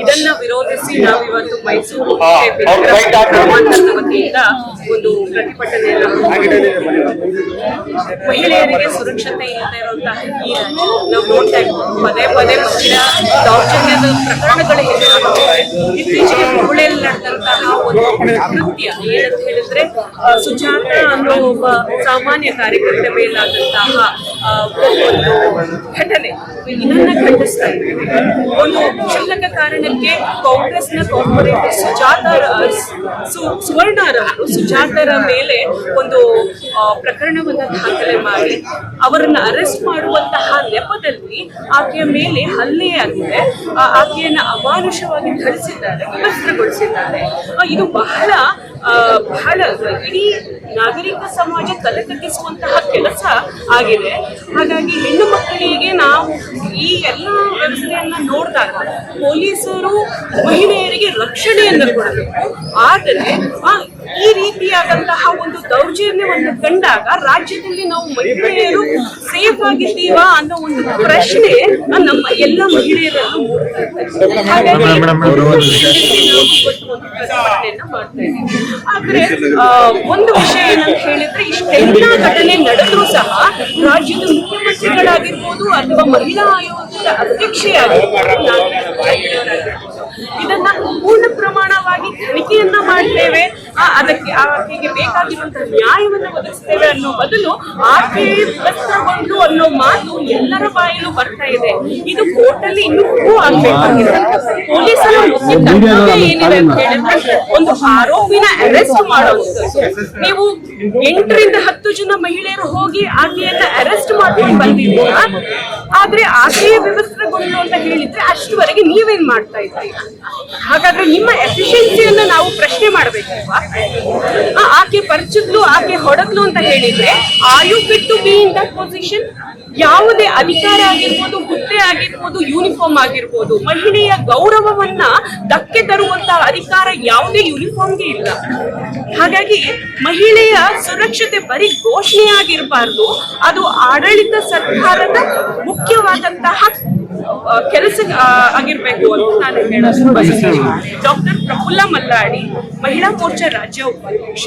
ಇದನ್ನ ವಿರೋಧಿಸಿ ನಾವು ಇವತ್ತು ಮೈಸೂರು ವತಿಯಿಂದ ಒಂದು ಪ್ರತಿಭಟನೆಯನ್ನು ಮಹಿಳೆಯರಿಗೆ ಸುರಕ್ಷತೆ ಇಲ್ಲದೆ ಇರುವಂತಹ ಈ ನಾವು ನೋಡ್ತಾ ಇದ್ದೀವಿ ಪದೇ ಪದೇ ಮಹಿಳಾ ದೌರ್ಜನ್ಯದ ಪ್ರಕರಣಗಳು ಇತ್ತೀಚೆಗೆ ಹುಬ್ಬಳ್ಳಿಯಲ್ಲಿ ನಡೆದಂತಹ ಒಂದು ಕೃತ್ಯ ಏನಂತ ಹೇಳಿದ್ರೆ ಸುಜಾತ ಅನ್ನೋ ಒಬ್ಬ ಸಾಮಾನ್ಯ ಕಾರ್ಯಕರ್ತ ಮೇಲಾದಂತಹ ಘಟನೆ. ಇದನ್ನ ಖಂಡಿಸ್ತಾ ಇದ್ದೀವಿ ಒಂದು ಕ್ಷುಲ್ಲಕ ಕಾರಣಕ್ಕೆ ಕಾಂಗ್ರೆಸ್ನ ಕಾರ್ಪೊರೇಟರ್ ಸುಜಾತಾರ ಸು- ಸುಜಾತರ ಮೇಲೆ ಒಂದು ಪ್ರಕರಣವನ್ನು ದಾಖಲೆ ಮಾಡಿ ಅವರನ್ನ ಅರೆಸ್ಟ್ ಮಾಡುವಂತಹ ನೆಪದಲ್ಲಿ ಆಕೆಯ ಮೇಲೆ ಹಲ್ಲೆಯಾಗಿದೆ ಆ, ಆಕೆಯನ್ನ ಅಮಾನುಷವಾಗಿ ಧರಿಸಿದ್ದಾರೆ ವಿವಸ್ತ್ರಗೊಳಿಸಿದ್ದಾರೆ. ಇದು ಬಹಳ ಬಹಳ ಇಡೀ ನಾಗರಿಕ ಸಮಾಜ ತಲೆ ತಗ್ಗಿಸುವಂತಹ ಕೆಲಸ ಆಗಿದೆ. ಹಾಗಾಗಿ ಹೆಣ್ಣು ಮಕ್ಕಳಿಗೆ ನಾವು ಈ ಎಲ್ಲ ವ್ಯವಸ್ಥೆಯನ್ನ ನೋಡಿದಾಗ ಪೊಲೀಸರು ಮಹಿಳೆಯರಿಗೆ ರಕ್ಷಣೆಯನ್ನು ಕೊಡಬೇಕು. ಆದರೆ ಈ ರೀತಿಯಾದಂತಹ ಒಂದು ದೌರ್ಜನ್ಯವನ್ನು ಕಂಡಾಗ ರಾಜ್ಯದಲ್ಲಿ ನಾವು ಮಹಿಳೆಯರು ಸೇಫ್ ಆಗಿದ್ದೀವಾ ಅನ್ನೋ ಒಂದು ಪ್ರಶ್ನೆ ನಮ್ಮ ಎಲ್ಲ ಮಹಿಳೆಯರನ್ನು. ಆದ್ರೆ ಒಂದು ವಿಷಯ ಏನಂತ ಹೇಳಿದ್ರೆ ಇಷ್ಟೆಲ್ಲ ಘಟನೆ ನಡೆದ್ರೂ ಸಹ ರಾಜ್ಯದ ಮುಖ್ಯಮಂತ್ರಿಗಳಾಗಿರ್ಬೋದು ಅಥವಾ ಮಹಿಳಾ ಆಯೋಗದ ನಾಗರಿಕರಾಗಿರ್ಬೋದು, ಇದನ್ನ ಪೂರ್ಣ ಪ್ರಮಾಣವಾಗಿ ತನಿಖೆಯನ್ನ ಮಾಡ್ತೇವೆ. ಅದಕ್ಕೆ ಆಕೆಗೆ ಬೇಕಾಗಿರುವಂತಹ ನ್ಯಾಯವನ್ನು ಒದಗಿಸ್ತೇವೆ ಅನ್ನೋ ಬದಲು ಆಕೆ ಪ್ರಸ್ತಗೊಂಡು ಅನ್ನೋ ಮಾತು ಎಲ್ಲರ ಬಾಯಲ್ಲೂ ಬರ್ತಾ ಇದೆ. ಇದು ಕೋರ್ಟಲ್ಲಿ ಇನ್ನೂ ಪೊಲೀಸರು ಏನಿದೆ ಅಂತ ಹೇಳಿದ್ರೆ ಒಂದು ಆರೋಪಿನ ಅರೆಸ್ಟ್ ಮಾಡೋದು. ನೀವು ಎಂಟರಿಂದ ಹತ್ತು ಜನ ಮಹಿಳೆಯರು ಹೋಗಿ ಆಕೆಯನ್ನ ಅರೆಸ್ಟ್ ಮಾಡ್ಕೊಂಡು ಬಂದಿದ್ದೀರಾ? ಆದ್ರೆ ಆಕೆಯ ವ್ಯವಸ್ಥೆಗೊಂಡು ಅಂತ ಹೇಳಿದ್ರೆ ಅಷ್ಟುವರೆಗೆ ನೀವೇನ್ ಮಾಡ್ತಾ ಇದ್ದೀರಾ? ಹಾಗಾದ್ರೆ ನಿಮ್ಮ ಎಫಿಷಿಯನ್ಸಿಯನ್ನ ನಾವು ಪ್ರಶ್ನೆ ಮಾಡ್ಬೇಕಲ್ವಾ? ಆಕೆ ಪರಿಚಿದ್ಲು, ಆಕೆ ಹೊಡೆದ್ಲು ಅಂತ ಹೇಳಿದ್ರೆ ಆಯು you to be in that position ಯಾವುದೇ ಅಧಿಕಾರ ಆಗಿರ್ಬೋದು, ಹುದ್ದೆ ಆಗಿರ್ಬೋದು ಯೂನಿಫಾರ್ಮ್ ಆಗಿರ್ಬೋದು, ಮಹಿಳೆಯ ಗೌರವವನ್ನ ಧಕ್ಕೆ ತರುವಂತಹ ಅಧಿಕಾರ ಯಾವುದೇ ಯೂನಿಫಾರ್ಮ್ಗೆ ಇಲ್ಲ. ಹಾಗಾಗಿ ಮಹಿಳೆಯ ಸುರಕ್ಷತೆ ಬರೀ ಘೋಷಣೆ ಆಗಿರಬಾರ್ದು, ಅದು ಆಡಳಿತ ಸರ್ಕಾರದ ಮುಖ್ಯವಾದಂತಹ ಆ, ಕೆಲಸ ಆ, ಆಗಿರ್ಬೇಕು ಅಂತ ನಾನು ಹೇಳೋದು ಬಯಸ್ತೀನಿ ಡಾಕ್ಟರ್ ಪ್ರಫುಲ್ಲ ಮಲ್ಲಾಡಿ ಮಹಿಳಾ ಮೋರ್ಚಾ ರಾಜ್ಯ ಉಪಾಧ್ಯಕ್ಷ